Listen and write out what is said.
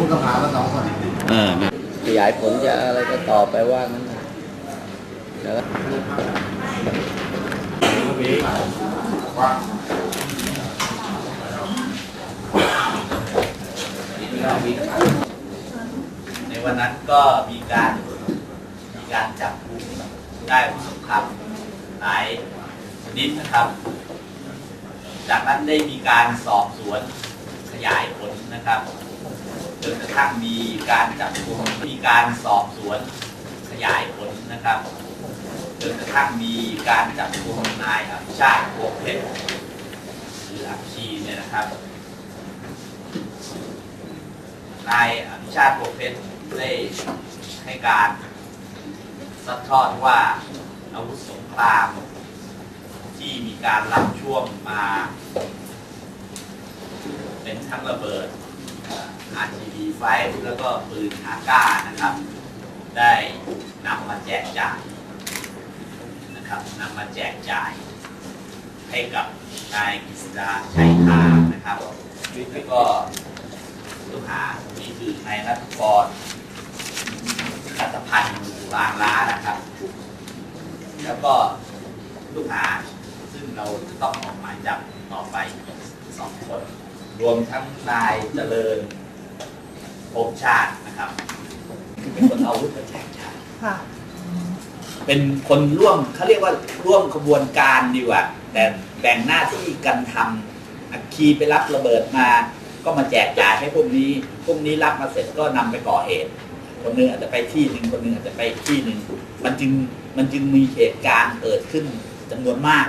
ผู้ต้องหาแล้วสองคนเออนะขยายผลจะอะไรก็ต่อไปว่างั้นนะแล้วก็ในวันนั้นก็มีการมีการจับกุมได้อาวุธสงครามหลายชนิดนะครับ จากนั้นได้มีการสอบสวนขยายผลนะครับจนก ระทั่งมีการจับกลุ่มมีการสอบสวนขยายผลนะครับจนกระทั่งมีการจับกลุ่มนายอภิชาติพวงเพชรหรืออัคคีเนี่ยนะครับนายอภิชาติพวงเพชรได้ให้การสัดทอดว่าอาวุธสงครามที่มีการรับช่วงมา เป็นทั้งระเบิด RTD ไฟแล้วก็ปืนฮาก้านะครับ ได้นำมาแจกจ่ายนะครับนำมาแจกจ่ายให้กับนายกฤษดาชัยทานะครับแล้วก็ลูกหานี่คือนายนัทกรกัตพันธ์ลางล้านะครับ แล้วก็ลูกหาซึ่งเราต้องออกหมายจับต่อไปสองคน รวมทั้งนายเจริญ ภพชาตินะครับที่เป็นคนเอาอาวุธมาแจกจ่ายค่ะ เป็นคนร่วมเขาเรียกว่าร่วมขบวนการดีกว่า แต่แบ่งหน้าที่กันทำอัคคีไปรับระเบิดมา ก็มาแจกจ่ายให้พวกนี้ พวกนี้รับมาเสร็จก็นำไปก่อเหตุ คนหนึงอาจจะไปที่หนึ่งคนหนึงอาจจะไปที่หนึ่งมันจึงมันจึงมีเหตุการณ์เกิดขึ้นจำนวนมาก